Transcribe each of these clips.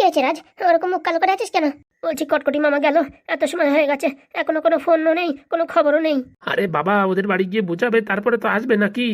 কি হয়েছে রাজ? ওরকম মুখ কালো করে আছিস কেন? বলছি কটকটি মামা গেল। এত সময় হয়ে গেছে এখনও কোনো ফোনও নেই কোনো খবরও নেই। আরে বাবা ওদের বাড়ি গিয়ে বোঝাবে তারপরে তো আসবে নাকি?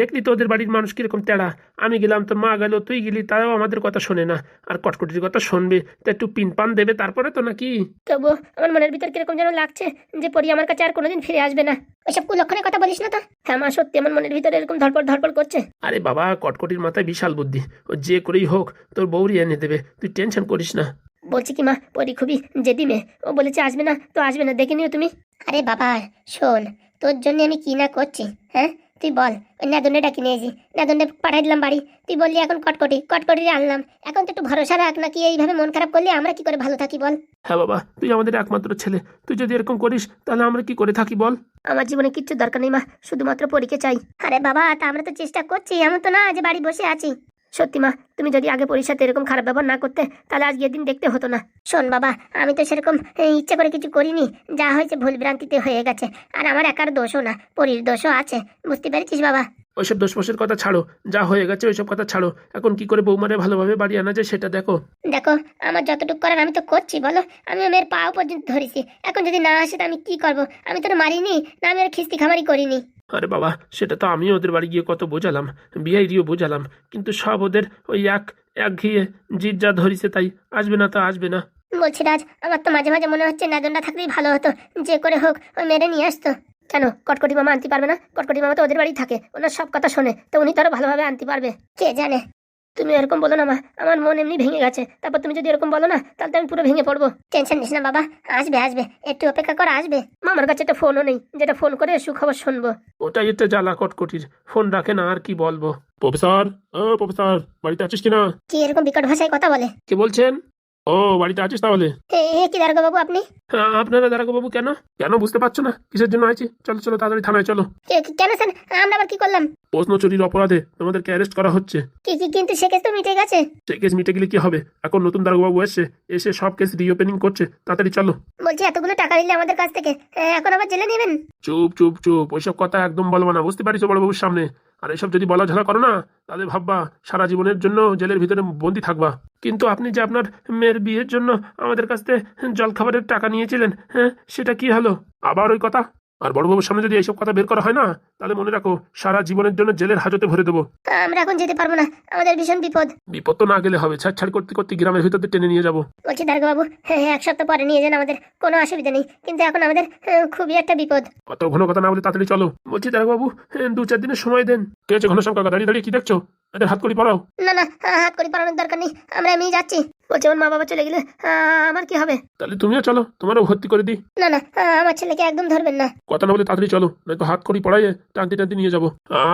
দেখলি তো ওদের বাড়ির মানুষ কীরকম তেড়া আমি গেলাম তোর মা গেল তুই গেলি তারাও আমাদের কথা শোনে না। আর কটকটির কথা শুনবে তা একটু পিন পান দেবে তারপরে তো নাকি? তবুও আমার মনের ভিতর কীরকম যেন লাগছে যে পরি আমার কাছে আর কোনোদিন ফিরে আসবে না। ওইসব কুলক্ষণের কথা বলিস না তো? হ্যাঁ মা সত্যি আমার মনের ভিতরে এরকম ধরপড় ধরপড় করছে। আরে বাবা কটকটির মাথায় বিশাল বুদ্ধি। ও যে করেই হোক তোর বৌরি এনে দেবে তুই টেনশন করিস না। বলছি কি মা পরি খুবই জেদি মেয়ে। ও বলেছে আসবে না? তো আসবে না দেখে নিও তুমি। আরে বাবা শোন তোর জন্য আমি কি না করছি হ্যাঁ? তুই বল ওই নাদনে ডাকি নিয়েছি নাদনে পাঠাই দিলাম বাড়ি। তুই বললি এখন কটকটি কটকটি আনলাম। এখন তো একটু ভরসা রাখ নাকি এইভাবে মন খারাপ করলে আমরা কি করে ভালো থাকি বল? হ্যাঁ বাবা তুই আমাদের একমাত্র ছেলে। তুই যদি এরকম করিস তাহলে আমরা কি করে থাকি বল? আমার জীবনে কিচ্ছু দরকার নেই মা শুধুমাত্র পরীকে চাই। আরে বাবা তা আমরা তো চেষ্টা করছি এমন তো না যে বাড়ি বসে আছি। সত্যি মা, তুমি যদি আগে পরীর সাথে এরকম খারাপ ব্যবহার না করতে, তাহলে আজকে দিন দেখতে হতো না। শোন বাবা, আমি তো সেরকম ইচ্ছে করে কিছু করিনি, যা হয়েছে ভুল ভ্রান্তিতে হয়ে গেছে, আর আমার একার দোষও না, পরীর দোষও আছে, বুঝতে পেরেছিস বাবা? ওইসব দোষ ফোষের কথা ছাড়ো যা হয়ে গেছে ওইসব কথা ছাড়ো। এখন কি করে বৌমারে ভালোভাবে বাড়ি আনা যায় সেটা দেখো। দেখো আমার যতটুকু করার আমি তো করছি বলো? আমি মেয়ের পাও পর্যন্ত ধরেছি। এখন যদি না আসে তো আমি কি করব? আমি তো মারিনি না আমি ওর খিস্তি খামারি করিনি। আরে বাবা সেটা তো আমি ওদের বাড়ি গিয়ে কত বোঝালাম বিআইডিও বোঝালাম কিন্তু সব ওদের ওই এক এক ঘিয়ে জিদ যা ধরিছে তাই আসবে না তো আসবে না। বলছি রাজ আমার তো মাঝে মাঝে মনে হচ্ছে নাদনটা থাকলেই ভালো হতো যে করে হোক ওই মেরে নিয়ে আসতো। কেন? কটকটি মামা আনতে পারবে না? কটকটি মামা তো ওদের বাড়ি থাকে ওনার সব কথা শোনে তো উনি তো আরও ভালোভাবে আনতে পারবে। কে জানে? তুমি এরকম বলো না মা আমার মন এমনি ভেঙে গেছে তারপর তুমি যদি এরকম বলো না তাহলে তো আমি পুরো ভেঙে পড়ব। টেনশন নিস না বাবা আসবে আসবে একটু অপেক্ষা করে আসবে। মামার কাছে একটা ফোনও নেই যেটা ফোন করে সুখবর শুনব। ওটাই একটা জ্বালা কটকটির ফোন রাখে না আর কি বলব। প্রফেসর ও প্রফেসর বাড়িতে আছিস কিনা? কি এরকম বিকট ভাষায় কথা বলে? কে বলছেন? ও বাড়িতে আছিস তাহলে? কি দারোগা বাবু আপনি আপনারা দাঁড়াগো বাবু কেন? কেন বুঝতে পারছ না? কিসের জন্য আছি? চলো চলো তাড়াতাড়ি থানায় চলো। কেন স্যার? আমরা আবার কি করলাম? প্রশ্ন চুরির অপরাধে তোমাদেরকে অ্যারেস্ট করা হচ্ছে। কি কি কিন্তু সে কেস তো মিটে গেছে। সে কেস মিটে গেলে কি হবে? এখন নতুন দারোগাবু বাবু এসে সব কেস রিওপেনিং করছে। তাড়াতাড়ি চলো। বলছি এতগুলো টাকা নিলে আমাদের কাছ থেকে। এখন আবার জেলে নেবেন? চুপ চুপ চুপ। ওইসব কথা একদম বলব না। বুঝতে পারিস বড়বাবুর সামনে। আর এসব যদি বলা ঝালা করো না, তাহলে ভাববা, সারা জীবনের জন্য জেলের ভিতরে বন্দি থাকবা। কিন্তু আপনি যে আপনার মেয়ের বিয়ের জন্য আমাদের কাছ থেকে জলখাবারের টাকা নিয়েছিলেন হ্যাঁ সেটা কি হলো? আবার ওই কথা? আর বড়বাবুর সামনে যদি এইসব কথা বের করা হয় না তাহলে মনে রাখো সারা জীবনের জন্য জেলের হাজতে ভরে দেবো। আমরা এখন যেতে পারব না। আমাদের ভীষণ বিপদ। বিপদ তো না গেলে হবে ছাড় ছাড় করতে করতে গ্রামের ভিতর টেনে নিয়ে যাব। বলছি দারোগা বাবু হ্যাঁ হ্যাঁ, এক সপ্তাহ পরে নিয়ে যান আমাদের। কোনো অসুবিধা নেই। কিন্তু এখন আমাদের আহ, খুবই একটা বিপদ। অত ঘন কথা না বলে তাড়াতাড়ি চলো। বলছি বাবু দু চার দিনের সময় দেন। কে আছে ঘনশ্যাম কাকা দাঁড়িয়ে দাঁড়িয়ে কি দেখছ? এদের হাত করি পড়াও না না আহ, হাত করে পালানোর দরকার নেই। আমরা এমনি যাচ্ছি। বলছি আমার মা বাবা চলে গেলে আমার কি হবে? তাহলে তুমিও চলো তোমারও ভর্তি করে দিই। না না আমার ছেলেকে একদম ধরবেন না। কথা না বলে তাড়াতাড়ি চলো নয়তো হাত করি পড়াইয়ে টানতে টানতে নিয়ে যাব।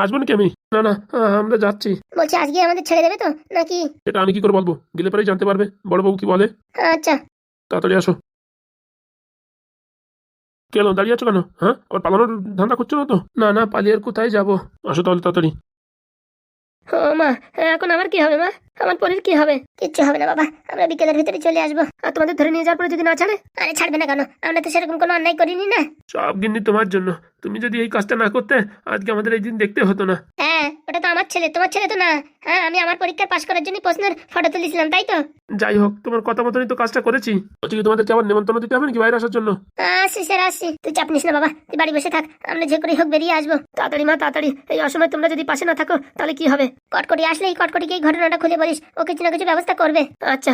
আসব নাকি আমি? না না আমরা যাচ্ছি। বলছি আজকে আমাদের ছেড়ে দেবে তো নাকি? এটা আমি কি করে বলব? গেলে পরেই জানতে পারবে বড়বাবু কি বলে। আচ্ছা। তাড়াতাড়ি আসো। কেন দাঁড়িয়ে আছো কেন? হ্যাঁ? আবার পালানোর ধান্দা করছ না তো? না না পালিয়ে আর কোথায় যাব? আসো তাহলে তাড়াতাড়ি। ও মা এখন আমার কি হবে মা? আমার পরের কি হবে? কিচ্ছু হবে না বাবা আমরা বিকেলের ভিতরে চলে আসব। আর তোমাদের ধরে নিয়ে যাওয়ার পরে যদি না ছাড়ে? আরে ছাড়বে না কেন? আমরা তো সেরকম কোনো অন্যায় করিনি না। সব গিন্নি তোমার জন্য। তুমি যদি এই কাজটা না করতে আজকে আমাদের এই দিন দেখতে হতো না। হ্যাঁ ওটা তো আমার ছেলে তোমার ছেলে তো না। হ্যাঁ আমি আমার পরীক্ষার পাশ করার জন্য প্রশ্নের ফটো তুলেছিলাম তাই তো? যাই হোক তোমার কথা মতনই তো কাজটা করেছি। বলছি কি তোমাদেরকে আবার নেমন্তন্ন দিতে হবে নাকি বাইরে আসার জন্য? আসছি স্যার আসছি। তুই চাপ নিস না বাবা তুই বাড়ি বসে থাক আমরা যে করেই হোক বেরিয়ে আসব। তাড়াতাড়ি মা তাড়াতাড়ি। এই অসময় তোমরা যদি পাশে না থাকো তাহলে কি হবে? কটকটি আসলেই কটকটিকে এই ঘটনাটা খুলে বলিস ও কিছু না কিছু ব্যবস্থা করবে। আচ্ছা।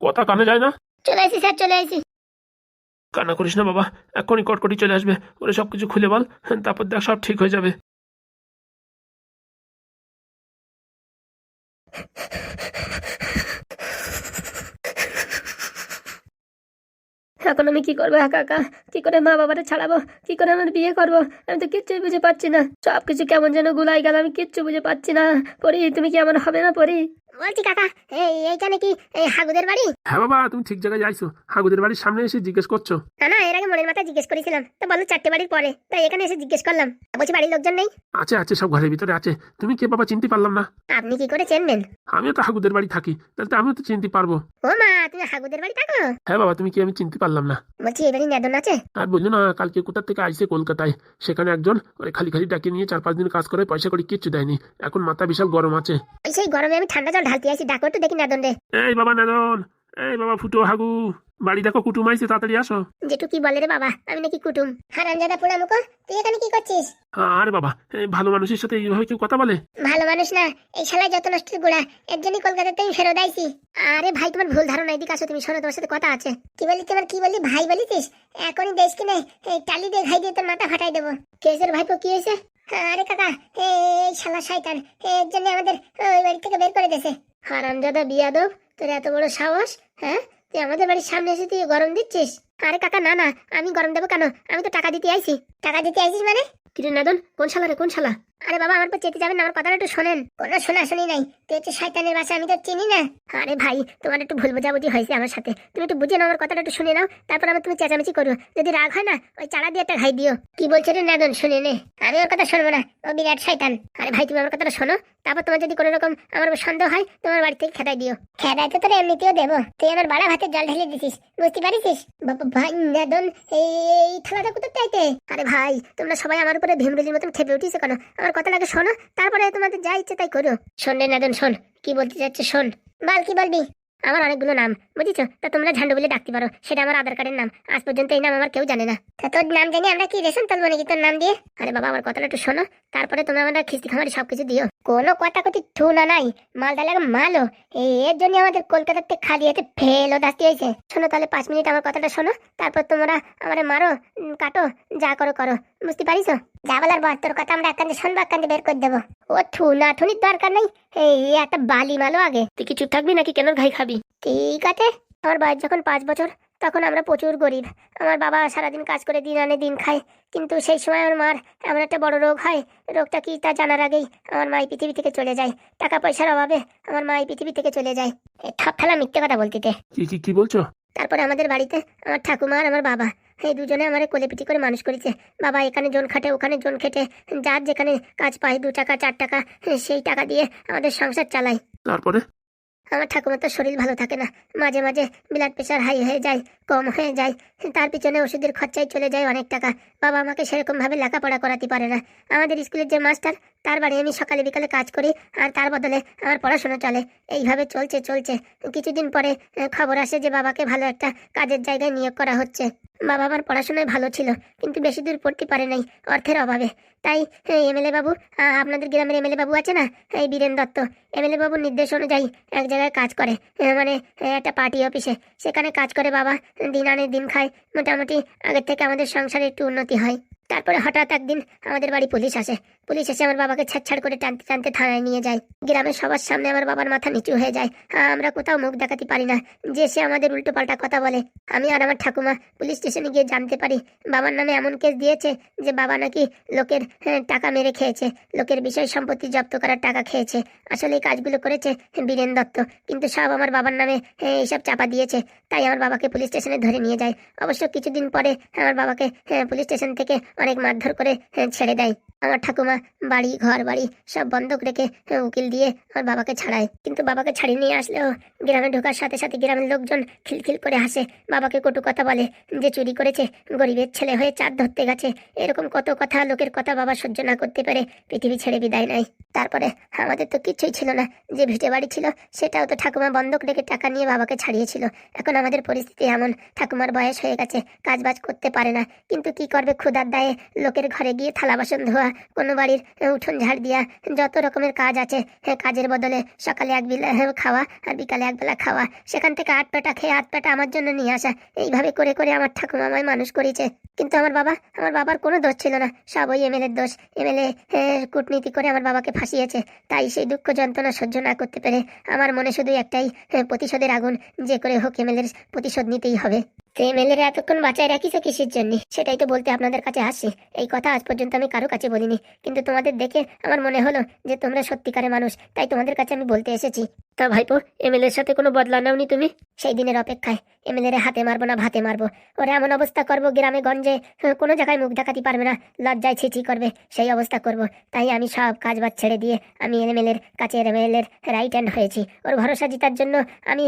কথা কানে যায় না? চলে আসি স্যার চলে আসি। কান্না করিস না বাবা। এখনই কটকটি চলে আসবে। ওরে সব কিছু খুলে বল তারপর দেখ সব ঠিক হয়ে যাবে। এখন আমি কি করব একা একা? কি করে মা বাবারে ছাড়াবো? কি করে আমার বিয়ে করব? আমি তো কিচ্ছুই বুঝে পাচ্ছি না। সব কিছু কেমন যেন গুলাই গেল আমি কিচ্ছু বুঝে পাচ্ছি না। পরি তুমি কি আমার হবে না পরি? বলছি কাকা এইটা এইখানে কি এই হাগুদের বাড়ি? হ্যাঁ বাবা তুমি ঠিক জায়গায় যাইছো। হাগুদের বাড়ির সামনে এসে জিজ্ঞেস করছ। না না এর আগে মনের মাথায় জিজ্ঞেস করেছিলাম। তো বলল চারটে বাড়ির পরে। তাই এখানে এসে জিজ্ঞেস করলাম বলছি বাড়ির লোকজন নেই? আছে আছে সব ঘরের ভিতরে আছে। তুমি কে বাবা চিনতে পারলাম না। আপনি কি করে চেনবেন? আমিও তো হাগুদের বাড়ি থাকি তাহলে তো আমিও তো চিনতে পারব। ও মা তুমি হাগুদের বাড়ি থাকো? হ্যাঁ বাবা তুমি কি আমি চিনতে পারলাম না? বলছি এবারই নেদন আছে? আর বলল না কালকে কোথা থেকে আইসে কলকাতায়। সেখানে একজন ওই খালি খালি ডাকিয়ে নিয়ে চার পাঁচ দিন কাজ করে পয়সা করে কিচ্ছু দেয়নি। এখন মাথা বিশাল গরম আছে। সেই গরমে আমি ঠান্ডা জল ঢালতে আসি। ডাকো একটু দেখি নেদন রে। এই বাবা নেদন! এই বাবা ফুটো হাগু বাড়ি দেখো কুটুম আইসে তাড়াতাড়ি আসো। জেঠু কি বলে রে বাবা? আমি নাকি কুটুম। হারামজাদা পোড়া মুখো তুই এখানে কি করছিস? আরে বাবা এই ভালো মানুষের সাথে এইভাবে কেউ কথা বলে? ভালো মানুষ না এই শালায় যত নষ্টের গোড়া এর জন্যই কলকাতাতে আমি ফেরত আইছি। আরে ভাই তোমার ভুল ধারণা এদিকে আসো তুমি শোনো তোমার সাথে কথা আছে। কি বলি তোমার কি বলি? ভাই বলিছিস? এখনই দেশ কিনে এই টালি দিয়ে ঘাই দিয়ে তোর মাথা ফাটাই দেবো। কেসের ভাইপো কি হয়েছে? আরে কাকা এই শালা শয়তান এর জন্য আমাদের ওই বাড়ি থেকে বের করে দিয়েছে। হারামজাদা বিয়াদব। তোর এত বড় সাহস হ্যাঁ? তুই আমাদের বাড়ির সামনে এসে তুই গরম দিচ্ছিস? আরে কাকা, না না, আমি গরম দেবো কেন? আমি তো টাকা দিতে আইছি। টাকা দিতে আইছিস মানে? কিরে নাদন, কোন শালা রে, কোন শালা? আরে বাবা আমার পর চেতে যাবেন আমার কথাটা একটু শোনেন কোনো শোনা শুনি নাই তুই হচ্ছে শয়তানের বাসা আমি তো চিনি না আরে ভাই তোমার একটু ভুল বোঝাবুঝি হয়েছে আমার সাথে তুমি একটু বুঝে নাও আমার কথাটা একটু শুনে নাও তারপর আমার তুমি চেঁচামেচি করো যদি রাগ হয় না ওই চালা দিয়ে একটা ঘাই দিও কি বলছো রে নাদন শুনে নে আমি ওর কথা শুনব না ও বিরাট শয়তান আরে ভাই তুমি আমার কথাটা শোনো তারপর তোমার যদি কোনো রকম আমার সন্দেহ হয় তোমার বাড়ি থেকে খেদাই দিও খেদাই তো তোর এমনিতেও দেবো তুই আমার বাড়া ভাতে জল ঢেলে দিছিস বুঝতে পারিস ভাই নাদন এই থালাটা কোথায় আরে ভাই তোমরা সবাই আমার উপরে ভীমরুলির মতন খেপে উঠিস কেন আমার কথাটাকে শোনো, তারপরে তোমাদের যা ইচ্ছে তাই করো। শোন রে নাদন, শোন, কি বলতে চাচ্ছে শোন। বল, কি বলবি? আমার অনেকগুলো নাম, বুঝেছ? তা তোমরা ঝান্ডু বলে ডাকতে পারো, সেটা আমার আধার কার্ডের নাম। আজ পর্যন্ত এই নাম আমার কেউ জানে না। তা তোর নাম জানি, আমরা কি রেশন তুলবো নাকি তোর নাম দিয়ে? আরে বাবা, আমার কথাটা একটু শোনো, তারপরে তোমরা আমরা খিস্তি খামারি সবকিছু দিও। কোনো কথা কথি ঠু না নাই মালটা লাগে এই এর জন্য আমাদের কলকাতার থেকে খালি হাতে ফেলো দাস্তি হয়েছে। শোনো তাহলে পাঁচ মিনিট আমার কথাটা শোনো তারপর তোমরা আমারে মারো কাটো যা করো করো। বুঝতে পারিস যা বলার বর তোর কথা আমরা একান্তে শুনব একান্তে বের করে দেবো। ও ঠু না ঠুনির দরকার নেই এই একটা বালি মালো আগে। তুই কি চুপ থাকবি নাকি? কেন ঘাই খাবি? ঠিক আছে আমার বয়স যখন পাঁচ বছর তখন আমরা প্রচুর গরিব। আমার বাবা সারাদিন কাজ করে দিন আনে দিন খায়। কিন্তু সেই সময় আমার মার এমন একটা বড় রোগ হয় রোগটা কি তা জানার আগেই আমার মা এই পৃথিবী থেকে চলে যায়। টাকা পয়সার অভাবে আমার মা এই পৃথিবী থেকে চলে যায়। ঠাপ ফেলা মিথ্যে কথা বলতে কি বলছো? তারপরে আমাদের বাড়িতে আমার ঠাকুমা আর আমার বাবা এই দুজনে আমার কোলে পিটি করে মানুষ করেছে। বাবা এখানে জন খাটে ওখানে জন খেটে যার যেখানে কাজ পায় দু টাকা চার টাকা সেই টাকা দিয়ে আমাদের সংসার চালায়। তারপরে? আমার ঠাকুমার তো শরীর ভালো থাকে না। মাঝে মাঝে ব্লাড প্রেশার হাই হয়ে যায়, কম হয়ে যায়। তার পিছনে ওষুধের খরচায় চলে যায় অনেক টাকা। বাবা আমাকে সেরকমভাবে লেখাপড়া করাতে পারে না। আমাদের স্কুলের যে মাস্টার, তার বাড়ি আমি সকালে বিকালে কাজ করি আর তার বদলে আমার পড়াশোনা চলে। এইভাবে চলছে চলছে। কিছুদিন পরে খবর আসে যে বাবাকে ভালো একটা কাজের জায়গায় নিয়োগ করা হচ্ছে। বাবা আমার পড়াশোনায় ভালো ছিল, কিন্তু বেশি দূর পড়তে পারে নাই অর্থের অভাবে। তাই এমএলএ বাবু আপনাদের গ্রামের এমএলএ বাবু আছে না? এই বীরেন দত্ত। এমএলএ বাবুর নির্দেশ অনুযায়ী এক জায়গায় কাজ করে মানে একটা পার্টি অফিসে। সেখানে কাজ করে বাবা, দিন আনে দিন খায়। মোটামুটি আগের থেকে আমাদের সংসারে একটু উন্নতি হয়। তারপরে হঠাৎ একদিন আমাদের বাড়ি পুলিশ আসে। পুলিশ এসে আমার বাবাকে ছাড়ছাড় করে টানতে টানতে থানায় নিয়ে যায়। গ্রামের সবার সামনে আমার বাবার মাথা নিচু হয়ে যায়। আমরা কোথাও মুখ দেখাতে পারি না। যে সে আমাদের উল্টো পাল্টা কথা বলে। আমি আর আমার ঠাকুমা পুলিশ স্টেশনে গিয়ে জানতে পারি বাবার নামে এমন কেস দিয়েছে যে বাবা নাকি লোকের হ্যাঁ, টাকা মেরে খেয়েছে। লোকের বিষয় সম্পত্তি জব্দ করার টাকা খেয়েছে। আসলে এই কাজগুলো করেছে বীরেন দত্ত। কিন্তু সব আমার বাবার নামে হ্যাঁ, এইসব চাপা দিয়েছে। তাই আমার বাবাকে পুলিশ স্টেশনে ধরে নিয়ে যায়। অবশ্য কিছুদিন পরে আমার বাবাকে হ্যাঁ, পুলিশ স্টেশন থেকে অনেক মারধর করে ছেড়ে দেয়। আমার ঠাকুমা বাড়ি ঘর বাড়ি সব বন্ধক রেখে হ্যাঁ, উকিল দিয়ে আমার বাবাকে ছাড়ায়। কিন্তু বাবাকে ছাড়িয়ে নিয়ে আসলেও গ্রামে ঢোকার সাথে সাথে গ্রামের লোকজন খিলখিল করে হাসে। বাবাকে কটু কথা বলে যে চুরি করেছে গরিবের ছেলে হয়ে চাঁদ ধরতে গেছে। এরকম কত কথা লোকের কথা বাবা সহ্য না করতে পারে পৃথিবী ছেড়ে বিদায় নেয়। তারপরে আমাদের তো কিচ্ছুই ছিল না যে ভিটে বাড়ি ছিল সেটাও তো ঠাকুমা বন্ধক রেখে টাকা নিয়ে বাবাকে ছাড়িয়েছিল। এখন আমাদের পরিস্থিতি এমন ঠাকুমার বয়স হয়ে গেছে কাজ বাজ করতে পারে না। কিন্তু কি করবে ক্ষুদার দায়ে লোকের ঘরে গিয়ে থালা বাসন ধোয়া কোনো বাড়ির উঠোন ঝাড় দিয়া যত রকমের কাজ আছে কাজের বদলে সকালে এক বেলা খাওয়া আর বিকালে এক বেলা খাওয়া। সেখান থেকে আট পেটা খেয়ে আট পেটা আমার জন্য নিয়ে আসা। এইভাবে করে করে আমার ঠাকুমা আমায় মানুষ করেছে। কিন্তু আমার বাবা, আমার বাবার কোনো দোষ ছিল না। সব ওই এমএলএর দোষ। এমএলএ কূটনীতি করে আমার বাবাকে ফাঁসিয়েছে। তাই সেই দুঃখ যন্ত্রণা সহ্য না করতে পেরে আমার মনে শুধু একটাই প্রতিশোধের আগুন। যে করে হোক এমএলএর প্রতিশোধ নিতেই হবে। তো এমএলএরা এতক্ষণ বাঁচায় রাখিছে কিসের জন্য? সেটাই তো বলতে আপনাদের কাছে আসছি। এই কথা আজ পর্যন্ত আমি কারও কাছে বলিনি। কিন্তু তোমাদের দেখে আমার মনে হলো যে তোমরা সত্যিকারের মানুষ, তাই তোমাদের কাছে আমি বলতে এসেছি। তা ভাইপো, এমএলএর সাথে কোনো বদলা নাওনি তুমি? সেই দিনের অপেক্ষায় এমএলএর হাতে মারবো না ভাতে মারবো। ওরা এমন অবস্থা করব গ্রামে গঞ্জে কোনো জায়গায় মুখ দেখাতে পারবে না, লজ্জায় ছিচি করবে, সেই অবস্থা করব। তাই আমি সব কাজ বাজ ছেড়ে দিয়ে আমি এমএলএর কাছে এমএলএর রাইট হ্যান্ড হয়েছি। ওর ভরসা জিতার জন্য আমি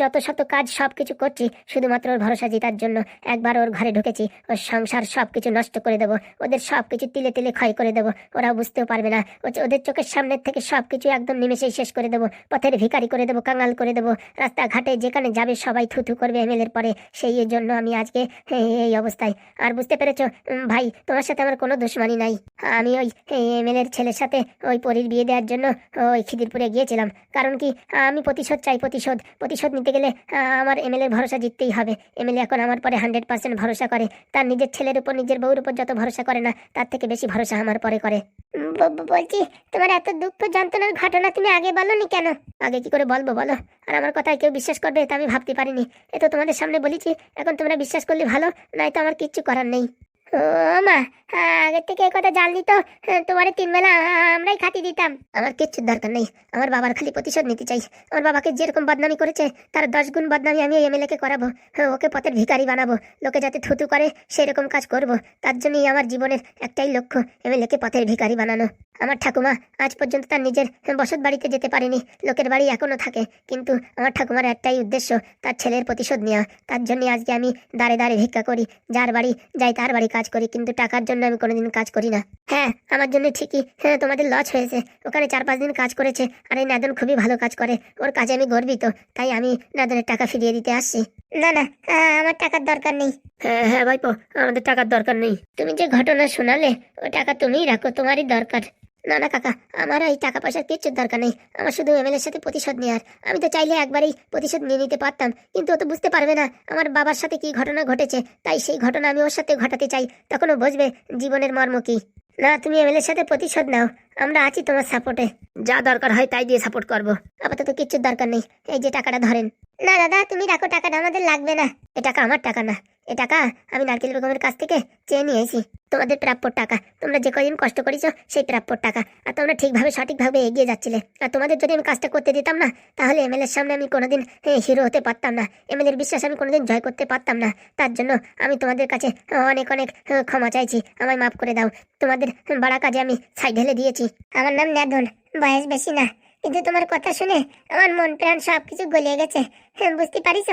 যত শত কাজ সব কিছু করছি, শুধুমাত্র ওর ভরসা জিতার জন্য। একবার ওর ঘরে ঢুকেছি ওর সংসার সব কিছু নষ্ট করে দেবো। ওদের সব কিছু তিলে তিলে ক্ষয় করে দেবো। ওরা বুঝতেও পারবে না। ওদের চোখের সামনের থেকে সব কিছু একদম নিমেষেই শেষ করে দেবো। পথের ভিখারি করে দেবো, কাঙাল করে দেবো। রাস্তাঘাটে যেখানে যাবে সবাই থুথু করবে এমএলএর পরে। সেই জন্য আমি আজকে এই- অবস্থায়। আর বুঝতে পেরেছ? ভাই, তোমার সাথে আমার কোনো দুশ্মনী নাই। আমি ওই এমএলএর ছেলের সাথে ওই পরীর বিয়ে দেওয়ার জন্য ওই খিদিরপুরে গিয়েছিলাম। কারণ কি? আমি প্রতিশোধ চাই, প্রতিশোধ। প্রতিশোধ নিতে গেলে আমার এমএলএর ভরসা জিততেই হবে। এমএলএ এখন আমার পরে হান্ড্রেড পার্সেন্ট ভরসা করে। তার নিজের ছেলের উপর, নিজের বউর উপর যত ভরসা করে না, তার থেকে বেশি ভরসা আমার পরে করে। বলছি, তোমার এত দুঃখ যন্ত্রণার ঘটনা তুমি আগে বলনি কেন? আগে কি করে বলব বলো? আর আমার কথায় কেউ বিশ্বাস করবে তা আমি ভাবতে পারিনি। এ তো তোমাদের সামনে বলেছি, এখন তোমরা বিশ্বাস করলে ভালো, নয়তো আমার কিচ্ছু করার নেই। ও মা, আগের থেকে কথা জানলি তো, তোমার তিন বেলা, আমরাই খাতি দিতাম। আমার কিচ্ছুর দরকার নেই, আমার বাবার খালি প্রতিশোধ নিতে চাই। আমার বাবাকে যেরকম বদনামি করেছে, তার দশ গুণ বদনামি আমি এমএলএ কে করাবো, ওকে পথের ভিখারি বানাবো, লোকে যাতে থুতু করে, সেরকম কাজ করব। তার জন্যই আমার জীবনের একটাই লক্ষ্য এমএলএ কে পথের ভিখারি বানানো। আমার ঠাকুমা আজ পর্যন্ত তার নিজের বসত বাড়িতে যেতে পারেনি, লোকের বাড়ি এখনও থাকে, কিন্তু আমার ঠাকুমার একটাই উদ্দেশ্য, তার ছেলের প্রতিশোধ নেওয়া। তার জন্য আজকে আমি দাঁড়ে দাঁড়ে ভিক্ষা করি, যার বাড়ি যাই তার বাড়ি কাজ করি, কিন্তু টাকার জন্য আমি কোনোদিন কাজ করি না। হ্যাঁ আমার জন্য ঠিকই। হ্যাঁ তোমাদের লস হয়েছে। ওখানে চার পাঁচ দিন কাজ করেছে, আর এই নাদন খুবই ভালো কাজ করে। ওর কাজে আমি গর্বিত, তাই আমি নাদনের টাকা ফিরিয়ে দিতে আসছি। না না আমার টাকার দরকার নেই। হ্যাঁ হ্যাঁ ভাইপো, আমাদের টাকার দরকার নেই। তুমি যে ঘটনা শোনালে, ও টাকা তুমিই রাখো, তোমারই দরকার। না না, কাকা, আমার এই টাকা পয়সার কিচ্ছুর দরকার নেই। আমার শুধু এমএলএর সাথে প্রতিশোধ নেওয়ার। আমি তো চাইলে একবারই প্রতিশোধ নিয়ে নিতে পারতাম, কিন্তু ও তো বুঝতে পারবে না আমার বাবার সাথে কি ঘটনা ঘটেছে। তাই সেই ঘটনা আমি ওর সাথে ঘটাতে চাই, তখন ও বুঝবে জীবনের মর্ম কি। না, তুমি এমএলএর সাথে প্রতিশোধ নাও, আমরা আছি তোমার সাপোর্টে যা দরকার হয় তাই দিয়ে সাপোর্ট করব। আপাতত কিচ্ছুর দরকার নেই, এই যে টাকাটা ধরেন। না, দাদা, তুমি রাখো, টাকাটা আমাদের লাগবে না। এ টাকা আমার টাকা না। এ টাকা আমি নারকেল বেগমের কাছ থেকে চেয়ে নিয়ে এসেছি তোমাদের প্রাপ্যর টাকা। তোমরা যে কদিন কষ্ট করেছ, সেই প্রাপ্যর টাকা। আর তোমরা ঠিকভাবে, সঠিকভাবে এগিয়ে যাচ্ছিলে। আর তোমাদের যদি আমি কাজটা করতে দিতাম না, তাহলে এমএলএর সামনে আমি কোনোদিন হিরো হতে পারতাম না। এমএলএর বিশ্বাস আমি কোনোদিন জয় করতে পারতাম না। তার জন্য আমি তোমাদের কাছে অনেক অনেক ক্ষমা চাইছি। আমায় মাফ করে দাও। তোমাদের বাড়া কাজে আমি সাইড ঢেলে দিয়েছি। আমার নাম ন্যাদন। বয়স বেশি না। কিন্তু তোমার কথা শুনে আমার মন প্রাণ সব কিছু গলিয়ে গেছে। হ্যাঁ, বুঝতে পারিস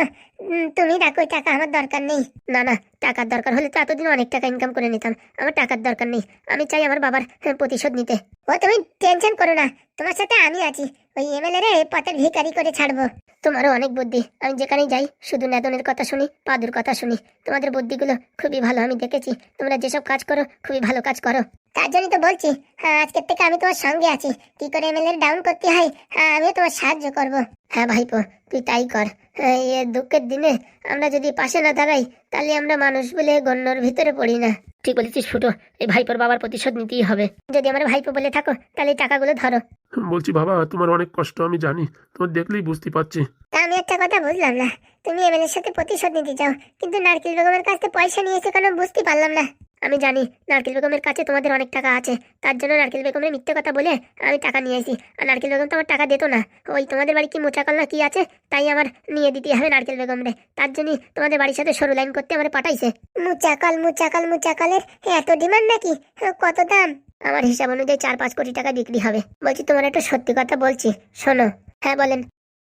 তুমি রাখো টাকা আমার দরকার নেই। না না টাকার দরকার হলে তো এতদিন অনেক টাকা ইনকাম করে নিতাম। আমার টাকার দরকার নেই। আমি চাই আমার বাবার হ্যাঁ, প্রতিশোধ নিতে। ও তুমি টেনশন করো না। তোমার সাথে আমি আছি। ওই এমএলএ পথের ভিখারি করে ছাড়বো। তোমারও অনেক বুদ্ধি। আমি যেখানেই যাই, শুধু নেদনের কথা শুনি, পাদুর কথা শুনি। তোমাদের বুদ্ধিগুলো খুবই ভালো, আমি দেখেছি। তোমরা যেসব কাজ করো, খুবই ভালো কাজ করো। তার জন্যই তো বলছি হ্যাঁ আজকের থেকে আমি তোমার সঙ্গে আছি। কি করে এমএলএ ডাউন করতে হয়? হ্যাঁ আমিও তোমার সাহায্য করব। হ্যাঁ ভাইপো, তুই তাই কর। এই দুঃখের দিনে আমরা যদি পাশে না দাঁড়াই, তাহলে আমরা মানুষ বলে গণ্যর ভিতরে পড়ি না। ঠিক বলেছিস ফুটো, এই ভাইপোর বাবার প্রতিশোধ নিতেই হবে। যদি আমার ভাইপো বলে থাকো, তাহলে টাকাগুলো ধরো। বলছি, বাবা, তোমার অনেক কষ্ট, আমি জানি। তোমার দেখলেই বুঝতে পারছি। আমি একটা কথা বুঝলাম না। তুমি এমএলএর সাথে প্রতিশোধ নিতে চাও, কিন্তু নারকেল বেগমের কাছ থেকে পয়সা নিয়েছে কেন বুঝতে পারলাম না। আমি জানি নারকেল বেগমের কাছে তোমাদের অনেক টাকা আছে। তার জন্য নারকেল বেগমের মিথ্যে কথা বলে আমি টাকা নিয়ে আসি। আর নারকেল বেগম তো আমার টাকা দিত না। ওই তোমাদের বাড়ি কি মোচাকল না কি আছে? তাই আমার নিয়ে দিতে হবে নারকেল বেগমরে। তার জন্যই তোমাদের বাড়ির সাথে সরু লাইন করতে আমার পাঠাইছে। মুচাকল মুচাকল মুচাকলের এত ডিমান্ড নাকি? কত দাম? আমার হিসাব অনুযায়ী চার পাঁচ কোটি টাকা বিক্রি হবে। বলছি তোমার একটা সত্যি কথা বলছি। শোনো। হ্যাঁ বলেন।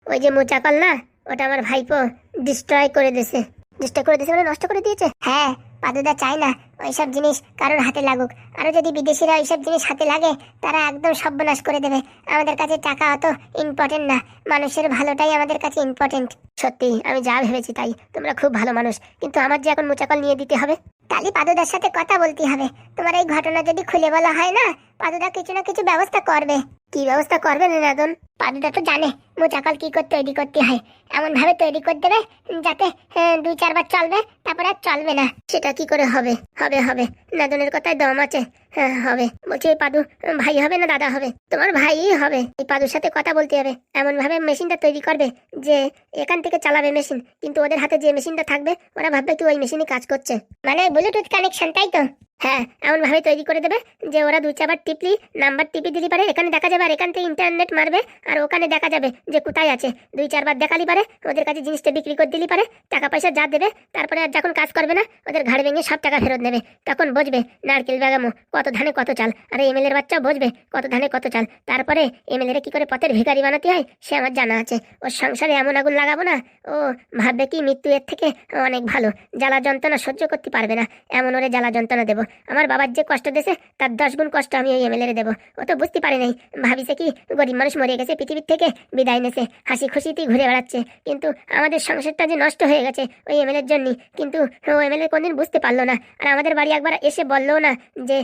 ওই যে মোচাকল না ওটা আমার ভাইপো ডিস্ট্রয় করে দিয়েছে। ডিস্ট্রয় করে দিয়েছে মানে নষ্ট করে দিয়েছে? হ্যাঁ পাদুদা চায় না ওইসব জিনিস কারোর হাতে লাগুক। আরও যদি বিদেশিরা ওইসব জিনিস হাতে লাগে, তারা একদম সর্বনাশ করে দেবে। আমাদের কাছে টাকা অত ইম্পর্টেন্ট না। মানুষের ভালোটাই আমাদের কাছে ইম্পর্টেন্ট সত্যি, আমি যা ভেবেছি তাই। তোমরা খুব ভালো মানুষ। কিন্তু আমার যে এখন মোচাকল নিয়ে দিতে হবে? তাহলে পাদুদার সাথে কথা বলতে হবে। তোমার এই ঘটনা যদি খুলে বলা হয় না পাদুদা কিছু না কিছু ব্যবস্থা করবে। কি ব্যবস্থা করবে নিরাদন পাদুদা তো জানে মোচাকল কি করে তৈরি করতে হয়। এমন ভাবে তৈরি করে দেবে যাতে আহ, দুই চারবার চলবে তারপরে আর চলবে না। সেটা কি করে হবে? হবে হবে। নাদনের কথায় দম আছে। হ্যাঁ হবে। বলছি এই পাদু ভাই হবে না দাদা হবে? তোমার ভাইই হবে। এই পাদুর সাথে কথা বলতে হবে। এমন ভাবে মেশিনটা তৈরি করবে যে এখান থেকে চালাবে মেশিন। কিন্তু ওদের হাতে যে মেশিনটা থাকবে, ওরা ভাববে কি ওই মেশিনই কাজ করছে। মানে ব্লুটুথ কানেকশন তাই তো? হ্যাঁ এমন ভাবে তৈরি করে দেবে যে ওরা দু চারবার টিপলি, নাম্বার টিপি দিলি পারে, এখানে দেখা যাবে আর এখান থেকে ইন্টারনেট মারবে, আর ওখানে দেখা যাবে যে কোথায় আছে। দুই চারবার দেখালি পারে, ওদের কাছে জিনিসটা বিক্রি করে দিলি পারে, টাকা পয়সা যা দেবে, তারপরে আর যখন কাজ করবে না, ওদের ঘাড় ভেঙে সব টাকা ফেরত নেবে তখন বুঝবে, নারকেল বেগামো, কত ধানে কত চাল। আর এমএলএর বাচ্চাও বুঝবে, কত ধানে কত চাল। তারপরে এমএলএর কি করে পথের ভিখারি বানাতে হয়, সে আমার জানা আছে। ওর সংসারে এমন আগুন লাগাবো না, ও ভাববে কি মৃত্যু এর থেকে অনেক ভালো। জ্বালা যন্ত্রণা সহ্য করতে পারবে না। এমন ওরে জ্বালা যন্ত্রণা দেবো। আমার বাবার যে কষ্ট দেশে, তার দশ গুণ কষ্ট আমি ওই এমএলএ দেবো। ও তো বুঝতে পারে নাই। ভাবিছে কি, গরিব মানুষ মরে গেছে, পৃথিবীর থেকে বিদায় নেছে, হাসি খুশিতেই ঘুরে বেড়াচ্ছে। কিন্তু আমাদের সংসারটা যে নষ্ট হয়ে গেছে ওই এমএলএর জন্য কিন্তু ও এমএলএ কোনদিন বুঝতে পারল না। আর আমাদের বাড়ি একবার এসে বলল না যে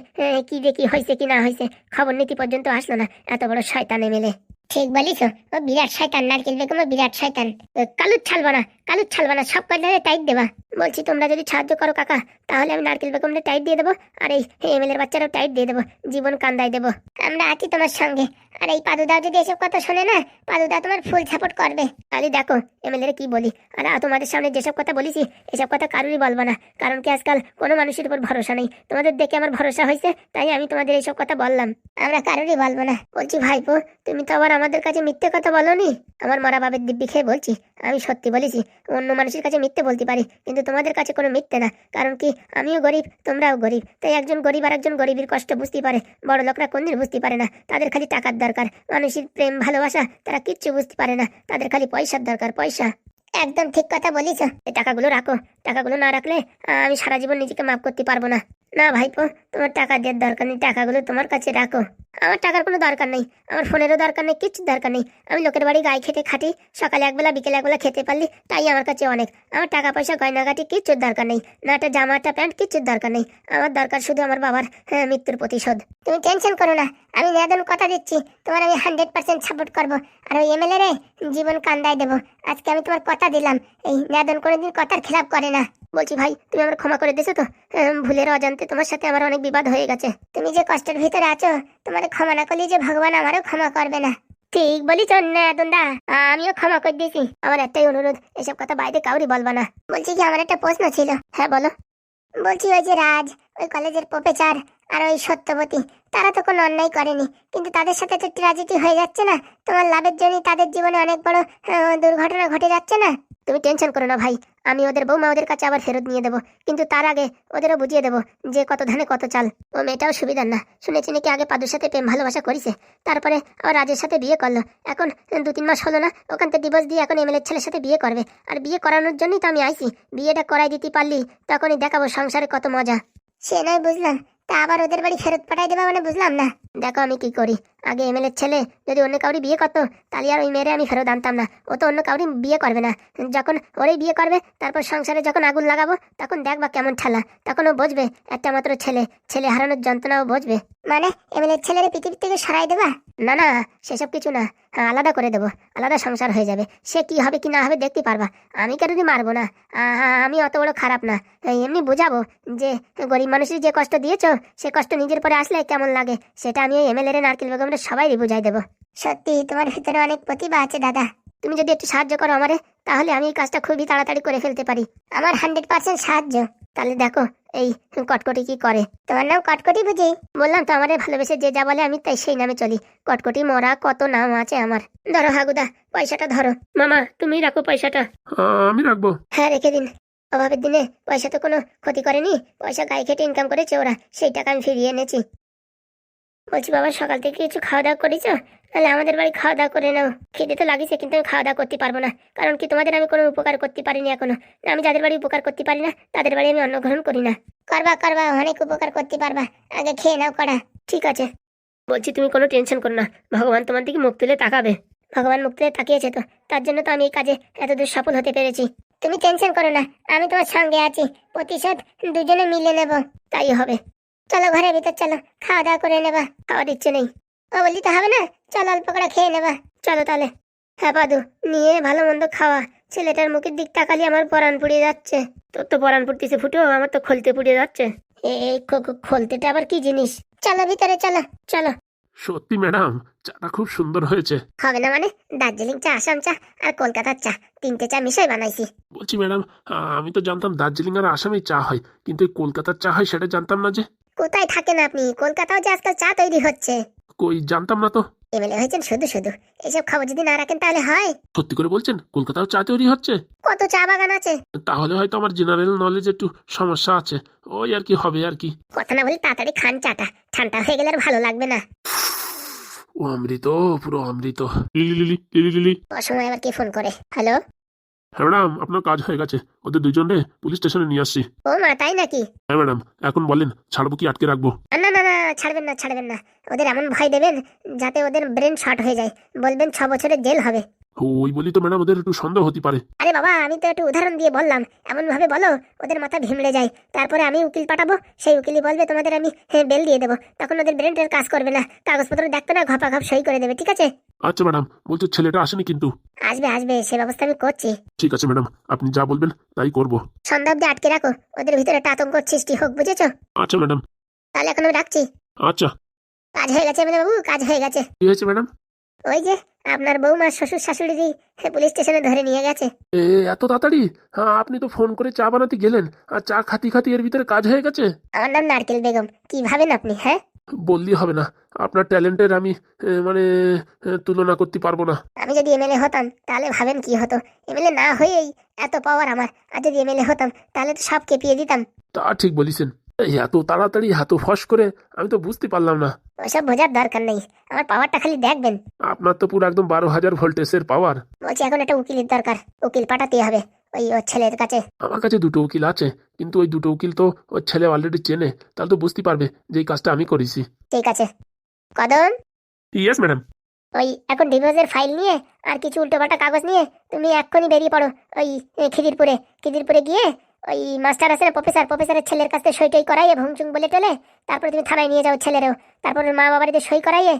কি যে কি হয়েছে, কি না হয়েছে, খবর নীতি পর্যন্ত আসলো না। এত বড় শয়তান এমএলএ ঠিক বলিস ও। বিরাট শয়তান, নারকেল বেগম বিরাট শয়তান। কালুর ছালবা না কালুর ছালবা না সব কাজে টাইট দেবা। বলছি, তোমরা যদি সাহায্য করো কাকা, তাহলে আমি নারকেল বেগমটা টাইট দিয়ে দেবো, আর এই এম এমএলএর বাচ্চারাও টাইট দিয়ে দেবো, জীবন কান্দায় দেবো। আমরা আছি তোমার সঙ্গে। আর এই পাদুদাও যদি এসব কথা শোনে না, পাদুদা তোমার ফুল সাপোর্ট করবে। তাহলে দেখো এমএলএ কি বলি। আর তোমাদের সামনে যেসব কথা বলেছি, এসব কথা কারোরই বলব না। কারণ কি আজকাল কোনো মানুষের উপর ভরসা নেই। তোমাদের দেখে আমার ভরসা হয়েছে, তাই আমি তোমাদের এইসব কথা বললাম। আমরা কারোরই বলব না। বলছি, ভাইপো, তুমি তো আবার আমাদের কাছে মিথ্যে কথা বলনি? আমার মরা বাবের দিব্যি খেয়ে বলছি, আমি সত্যি বলেছি অন্য মানুষের কাছে মিথ্যে বলতে পারি, কিন্তু তোমাদের কাছে কোনো মিথ্যে না। কারণ কি? আমিও গরিব, তোমরাও গরিব। তাই একজন গরিব আর একজন গরিবের কষ্ট বুঝতে পারে, বড় লোকরা কোনদিন বুঝতে পারে না। তাদের খালি টাকার দরকার। মানুষের প্রেম, ভালোবাসা, তারা কিচ্ছু বুঝতে পারে না। তাদের খালি পয়সার দরকার, পয়সা। একদম ঠিক কথা বলিস। এই টাকাগুলো রাখো। টাকাগুলো না রাখলে আমি সারা জীবন নিজেকে মাফ করতে পারব না। না ভাইপো, তোমার টাকা দেওয়ার দরকার নেই। টাকাগুলো তোমার কাছে রাখো। আমার টাকার কোনো দরকার নেই আমার ফোনেরও দরকার নেই কিচ্ছু দরকার নেই। আমি লোকের বাড়ি গায়ে খেতে খাটি সকালে একবেলা বিকেলে একবেলা খেতে পারলি তাই আমার কাছে অনেক। আমার টাকা পয়সা গয়নাগাটি কিচ্ছুর দরকার নেই না একটা জামা একটা প্যান্ট কিচ্ছুর দরকার নেই। আমার দরকার শুধু আমার বাবার হ্যাঁ, মৃত্যুর প্রতিশোধ। তুমি টেনশন করো না আমি নেদন কথা দিচ্ছি তোমার আমি হান্ড্রেড পার্সেন্ট সাপোর্ট করব। আর ওই এমএলএ রে জীবন কান্দায় দেবো। আজকে আমি তোমার কথা দিলাম এই নেদন কোনোদিন কথার খেলাপ করে না। বলছি ভাই তুমি আমার ক্ষমা করে দিছো তো? হ্যাঁ, ভুলের অজান্তে তোমার সাথে আমার অনেক বিবাদ হয়ে গেছে। তুমি যে কষ্টের ভিতরে আছো তোমার ক্ষমা না করলে যে ভগবান আমারও ক্ষমা করবে না। ঠিক বলি চল না দন্দা। আমিও ক্ষমা করে দিয়েছি আমার একটাই অনুরোধ, এসব কথা বাইরে কাউরি বলবা না। বলছি কি, আমার একটা প্রশ্ন ছিল। হ্যাঁ বলো। বলছি ওই যে রাজ, ওই কলেজের প্রফেসর আর ওই সত্যবতী, তারা তো কোনো অন্যায় করেনি। কিন্তু তাদের সাথে তো ট্র্যাজেডি হয়ে যাচ্ছে না। তোমার লাভের জন্যই তাদের জীবনে অনেক বড় দুর্ঘটনা ঘটে যাচ্ছে না। তুমি টেনশন করো না ভাই। আমি ওদের বৌমা ওদের কাছে আবার ফেরত নিয়ে দেবো। কিন্তু তার আগে ওদেরও বুঝিয়ে দেবো যে কত ধানে কত চাল। ও মেয়েটাও সুবিধার না। শুনেছি নাকি আগে পাদুর সাথে প্রেম ভালোবাসা করেছে। তারপরে আবার রাজের সাথে বিয়ে করল। এখন দু তিন মাস হলো না, ওখান থেকে দিবস দিয়ে এখন এমএলএর ছেলের সাথে বিয়ে করবে। আর বিয়ে করানোর জন্যই তো আমি আইছি। বিয়েটা করাই দিতে পারলি, তখনই দেখাবো সংসারে কত মজা। সে নয়, বুঝলাম। তা আবার ওদের বাড়ি ফেরত পাঠাই দেবা মানে বুঝলাম না। দেখো আমি কি করি। আগে এমএলএর ছেলে যদি অন্য কাউরি বিয়ে করতো, তাহলে আর ওই মেয়েরে আমি ফেরত আনতাম না। ও তো অন্য কাউরি বিয়ে করবে না। যখন ওরই বিয়ে করবে, তারপর সংসারে যখন আগুন লাগাবো, তখন দেখবা কেমন ঠেলা। তখন ও বুঝবে, একটা মাত্র ছেলে। ছেলে হারানোর যন্ত্রণা ও বুঝবে। মানে এমএলএর ছেলের পৃথিবী থেকে সরাই দেবা? না না সেসব কিছু না। হ্যাঁ, আলাদা করে দেবো। আলাদা সংসার হয়ে যাবে। সে কি হবে কি না হবে দেখতে পারবা। আমি কারোরই মারবো না। আমি অত বড় খারাপ না। এমনি বোঝাবো যে গরিব মানুষের যে কষ্ট দিয়েছ সে কষ্ট নিজের পরে আসলে কেমন লাগে? সেটা আমি ওই এমএলএ নারকেল বেগমরা সবাই বুঝাই দেবো। সত্যি তোমার ভিতরে অনেক প্রতিভা আছে দাদা। তুমি যদি একটু সাহায্য করো আমারে তাহলে আমি এই কাজটা খুবই তাড়াতাড়ি করে ফেলতে পারি। আমার হান্ড্রেড পার্সেন্ট সাহায্য। তাহলে দেখো এই কটকটি কি করে? তোমার নাম কটকটি বুঝি? বললাম তো আমারে ভালোবেসে যে যা বলে আমি তাই সেই নামে চলি। কটকটি মরা কত নাম আছে আমার। ধরো হাগুদা পয়সাটা ধরো। মামা তুমি রাখো পয়সাটা। আমি রাখব। হ্যাঁ রেখে দিন। অভাবের দিনে পয়সা তো কোনো ক্ষতি করেনি। পয়সা গায়ে খেটে ইনকাম করেছে ওরা। সেই টাকা আমি ফিরিয়ে এনেছি। বলছি বাবা সকাল থেকে কিছু খাওয়া দাওয়া করেছ? তাহলে আমাদের বাড়ি খাওয়া দাওয়া করে নাও। খেতে তো লাগিছে, কিন্তু আমি খাওয়া দাওয়া করতে পারব না। কারণ কি তোমাদের আমি কোনো উপকার করতে পারিনি এখনও। আমি যাদের বাড়ি উপকার করতে পারি না, তাদের বাড়ি আমি অন্ন গ্রহণ করি না। করবা করবা, অনেক উপকার করতে পারবা। আগে খেয়ে নাও করা ঠিক আছে। বলছি, তুমি কোনো টেনশন করো না। ভগবান তোমার দিকে মুখ তুলে তাকাবে। ভগবান মুখ তুলে তাকিয়েছে তো। তার জন্য তো আমি এই কাজে এতদূর সফল হতে পেরেছি। তুমি টেনশন করো না। আমি তোমার সঙ্গে আছি। প্রতিশোধ দুজনে মিলে নেব। তাই হবে। চলো ঘরের ভিতর চলো। খাওয়া দাওয়া করে নেবা। খাওয়ার ইচ্ছে নেই। ও বললি তো হবে না? চলো অল্প করে খেয়ে নেবা। চলো তাহলে। হ্যাঁ পাদু নিয়ে ভালো মন্দ খাওয়া। ছেলেটার মুখের দিক তাকালি আমার পরাণ পুড়িয়ে যাচ্ছে। তোর তো পরাণ পুড়তেছে ফুটো আমার তো খলতে পুড়িয়ে যাচ্ছে। এই খলতেটা আবার কি জিনিস? চলো ভিতরে চলো চলো। সত্যি ম্যাডাম চাটা খুব সুন্দর হয়েছে। হবে না মানে? দার্জিলিং চা আসাম চা আর কলকাতার চা তিনটে চা মিশাই বানাইছি। বলছি ম্যাডাম আমি তো জানতাম দার্জিলিং আর আসামেই চা হয় কিন্তু কলকাতার চা হয় সেটা জানতাম না যে। কোথায় থাকেন আপনি? কলকাতাও যে আজকাল চা তৈরি হচ্ছে। কই জানতাম না তো। এমএলএ হয়েছেন শুধু শুধু। এইসব খবর যদি না রাখেন তাহলে হয়। সত্যি করে বলছেন? কলকাতাও চা তৈরি হচ্ছে? কত চা বাগান আছে। তাহলে হয়তো আমার জেনারেল নলেজ একটু সমস্যা আছে। ওই আর কি হবে আর কি। কথা না বলে তাড়াতাড়ি খান চাটা। ঠান্ডা হয়ে গেলে আর ভালো লাগবে না। ও অমৃত পুরো অমৃত। Lily Lily Lily Lily. অসময় আবার কে ফোন করে? হ্যালো হ্যাঁ ম্যাডাম আপনার কাজ হয়ে গেছে। ওদের দুজনে পুলিশ স্টেশনে নিয়ে আসছি। ও মা তাই নাকি? হ্যাঁ ম্যাডাম এখন বলেন ছাড়বো কি আটকে রাখব? না না না ছাড়বেন না ছাড়বেন না। ওদের এমন ভয় দেবেন যাতে ওদের ব্রেন শর্ট হয়ে যায়। বলবেন ছ বছরের জেল হবে। ওই বলি তো ম্যাডাম ওদের একটু সন্দেহ হতে পারে। আরে বাবা আমি তো একটু উদাহরণ দিয়ে বললাম। এমন ভাবে বলো ওদের মাথা ভিমড়ে যায়। তারপরে আমি উকিল পাঠাবো সেই উকিলই বলবে তোমাদের আমি হ্যাঁ, বেল দিয়ে দেবো। তখন ওদের ব্রেনটার কাজ করবে না। কাগজপত্র দেখবে না ঘপা ঘপ সই করে দেবে ঠিক আছে? আচ্ছা ম্যাডাম বলছে ছেলেটা আসেনি কিন্তু। আসবে আসবে সে ব্যবস্থা আমি করছি। ঠিক আছে ম্যাডাম আপনি যা বলবেন তাই করব। সন্ধ্যা অব্দি আটকে রাখো ওদের ভিতরে একটা আতঙ্ক সৃষ্টি হোক বুঝেছ? আচ্ছা ম্যাডাম। তাহলে এখন আমি রাখছি। আচ্ছা। কাজ হয়ে গেছে মানে বাবু কাজ হয়ে গেছে। কি হয়েছে ম্যাডাম? ওই যে আপনার বৌমা শ্বশুর শাশুড়ি পুলিশ স্টেশনে ধরে নিয়ে গেছে। এ এত তাড়াতাড়ি? হ্যাঁ আপনি তো ফোন করে চা বানাতে গেলেন আর চা খাতি খাতি এর ভিতরে কাজ হয়ে গেছে? আমার নাম নারকেল বেগম। কি ভাবেন আপনি হ্যাঁ? বললি হবে না। আপনার ট্যালেন্টের আমি মানে তুলনা করতে পারব না। আমি যদি এমএলএ হতাম তাহলে ভাবেন কি হতো? এমএলএ না হয়েই এত পাওয়ার আমার। আর যদি এমএলএ হতাম তাহলে তো সব কেঁপিয়ে দিতাম। তা ঠিক বলিছেন এই এত তাড়াতাড়ি এত ফস করে আমি তো বুঝতে পারলাম না। ওসব বোঝার দরকার নেই আমার পাওয়ারটা খালি দেখবেন। আপনার তো পুরো একদম বারো হাজার ভোল্টেজের পাওয়ার। বলছি এখন একটা উকিলের দরকার উকিল পাঠাতে হবে ওই ওর ছেলের কাছে। আমার কাছে দুটো উকিল আছে কিন্তু ওই দুটো উকিল তো ওর ছেলে অলরেডি চেনে তাহলে তো বুঝতে পারবে যে এই কাজটা আমি করেছি। ঠিক আছে। কদম? ইয়েস ম্যাডাম ওই এখন ডিভোর্সের ফাইল নিয়ে আর কিছু উল্টোপাল্টা কাগজ নিয়ে তুমি এক্ষুনি বেরিয়ে পড়ো ওই এ, খিদিরপুরে। খিদিরপুরে গিয়ে ওই মাস্টার আছে না প্রফেসর প্রফেসরের ছেলের কাছে সইটাই করাই চুং বলে টলে। তারপরে তুমি থানায় নিয়ে যাও ছেলেরও। তারপর মা বাবারিতে সই করাইয়ে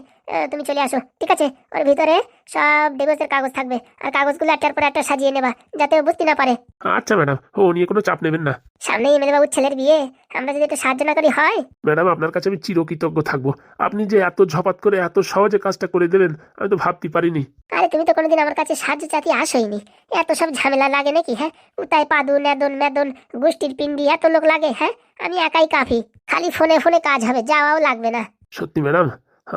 তুমি চলে আসো ঠিক আছে? ওর ভিতরে সব ডিভোর্সের কাগজ থাকবে আর কাগজগুলো একটার পর একটা সাজিয়ে নেবা যাতে ও বুঝতে না পারে। আচ্ছা ম্যাডাম ও নিয়ে কোনো চাপ নেবেন না। সামনে এমএলএ বাবুর ছেলের বিয়ে আমরা যদি একটু সাহায্য না করি হয়? ম্যাডাম আপনার কাছে আমি চিরকৃতজ্ঞ থাকব। আপনি যে এত ঝপাত করে এত সহজে কাজটা করে দেবেন আমি তো ভাবতে পারিনি। আরে তুমি তো কোনোদিন আমার কাছে সাহায্য চাতি আসোইনি। এত সব ঝামেলা লাগে নাকি হ্যাঁ? উতায় পাদু নেদন মেদন গোষ্ঠীর পিন্ডি এত লোক লাগে হ্যাঁ? আমি একাই কাফি। খালি ফোনে ফোনে কাজ হবে যাওয়াও লাগবে না। সত্যি ম্যাডাম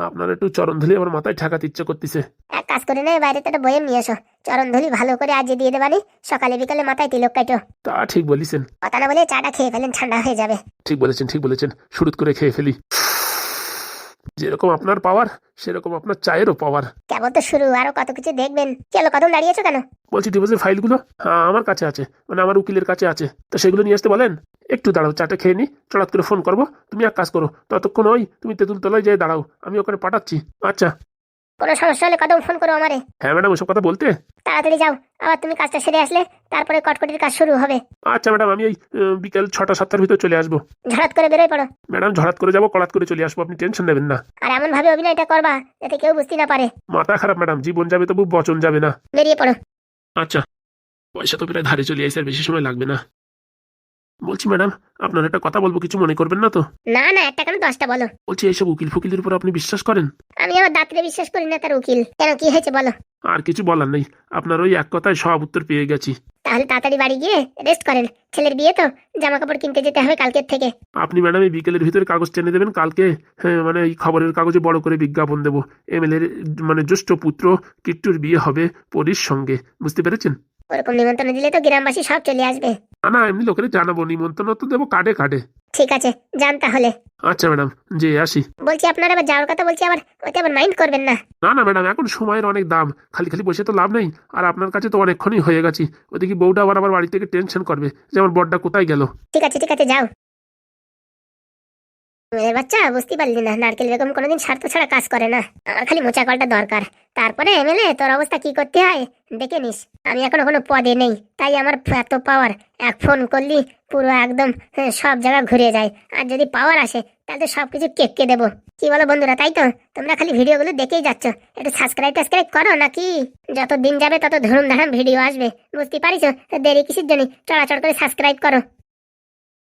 আপনার একটু চরণধুলি আমার মাথায় ঠাকাতে ইচ্ছে করতেছে। এক কাজ করে নেই বাইরে তো একটা বয়ে নিয়ে এসো। চরণধুলি ভালো করে আজ দিয়ে দেবানি সকালে বিকালে মাথায় তিলক কাটো। তা ঠিক বলেছেন। কথা না বলে চাটা খেয়ে ফেলেন ঠান্ডা হয়ে যাবে। ঠিক বলেছেন ঠিক বলেছেন শুরু করে খেয়ে ফেলি। যেরকম আপনার পাওয়ার সেরকম আপনার চায়েরও পাওয়ার কেবল তো শুরু আরও কত কিছু দেখবেন। চলো কদম দাঁড়িয়েছো কেন? বলছি ডিভোর্সের ফাইলগুলো হ্যাঁ আমার কাছে আছে। মানে আমার উকিলের কাছে আছে। তো সেগুলো নিয়ে আসতে বলেন। একটু দাঁড়াও চাটা খেয়ে নি চড়াত করে ফোন করব। তুমি এক কাজ করো ততক্ষণ ওই তুমি তেঁতুল তলায় যেয়ে দাঁড়াও। আমি ওখানে পাঠাচ্ছি। আচ্ছা। কোনো সমস্যা হলে কদম ফোন করো আমারে। হ্যাঁ ম্যাডাম ওসব কথা বলতে? তাড়াতাড়ি যাও আবার তুমি কাজটা সেরে আসলে তারপরে কটকটির কাজ শুরু হবে। আচ্ছা ম্যাডাম আমি এই আহ, বিকেল ছটা সাতটার ভিতর চলে আসব। ঝড়াত করে বেরোয় পড়ো। ম্যাডাম ঝড়াত করে যাব কড়াত করে চলে আসব আপনি টেনশন নেবেন না। আর এমন ভাবে অভিনয়টা করবা যাতে কেউ বুঝতে না পারে। মাথা খারাপ ম্যাডাম জীবন যাবে তবু বচন যাবে না। বেরিয়ে পড়ো। আচ্ছা পয়সা তো প্রায় ধারে চলে আসে আর বেশি সময় লাগবে না। বলছি ম্যাডাম আপনার একটা কথা বলব কিছু মনে করবেন না তো? না না একটা কেন দশটা বলো। বলছি এইসব উকিল ফুকিলের উপর আপনি বিশ্বাস করেন? আমি আমার দাঁতরে বিশ্বাস করি না তার উকিল। কেন কি হয়েছে বলো। আর কিছু বলার নেই আপনার ওই এক কথায় সব উত্তর পেয়ে গেছি। তাহলে তাড়াতাড়ি বাড়ি গিয়ে রেস্ট করেন। ছেলের বিয়ে তো জামা কাপড় কিনতে যেতে হবে কালকের থেকে। আপনি ম্যাডাম এই বিকেলের ভিতরে কাগজ টেনে দেবেন কালকে হ্যাঁ, মানে এই খবরের কাগজে বড় করে বিজ্ঞাপন দেবো। এমএলএর মানে জ্যেষ্ঠ পুত্র কিট্টুর বিয়ে হবে পরীর সঙ্গে বুঝতে পেরেছেন? ওরকম নিমন্ত্রণ দিলে তো গ্রামবাসী সব চলে আসবে। না এমনি লোকের জানাব নিমন্ত্রণ তো দেবো কাটে কাটে ঠিক আছে যান তাহলে। আচ্ছা ম্যাডাম যে আসি। বলছি আপনার আবার যাওয়ার কথা বলছি আবার ওইটা আবার মাইন্ড করবেন না। না না ম্যাডাম এখন সময়ের অনেক দাম। খালি খালি বসে তো লাভ নেই আর আপনার কাছে তো অনেকক্ষণই হয়ে গেছি। ওদিকে বউটা আবার আবার বাড়ি থেকে টেনশন করবে যে আমার বড়টা কোথায় গেল। ঠিক আছে ঠিক আছে যাও। মেয়ের বাচ্চা বুঝতে পারলি না। নারকেল বেগম কোনোদিন স্বার্থ ছাড়া কাজ করে না। আমার খালি মোচা কলটা দরকার। তারপরে এমএলএ তোর অবস্থা কি করতে হয়? দেখে নিস। আমি এখনও কোনো পদে নেই তাই আমার এত পাওয়ার এক ফোন করলি পুরো একদম হ্যাঁ, সব জায়গা ঘুরে যায়। আর যদি পাওয়ার আসে তাহলে তো সব কিছু কেটকে দেবো। কি বলো বন্ধুরা তাই তো? তোমরা খালি ভিডিওগুলো দেখেই যাচ্ছ। একটু সাবস্ক্রাইব টাসক্রাইব করো নাকি? যত দিন যাবে তত ধরুন ধারাম ভিডিও আসবে। বুঝতে পারিস দেরি কিসের জন্য? চড়াচড় করে সাবস্ক্রাইব করো।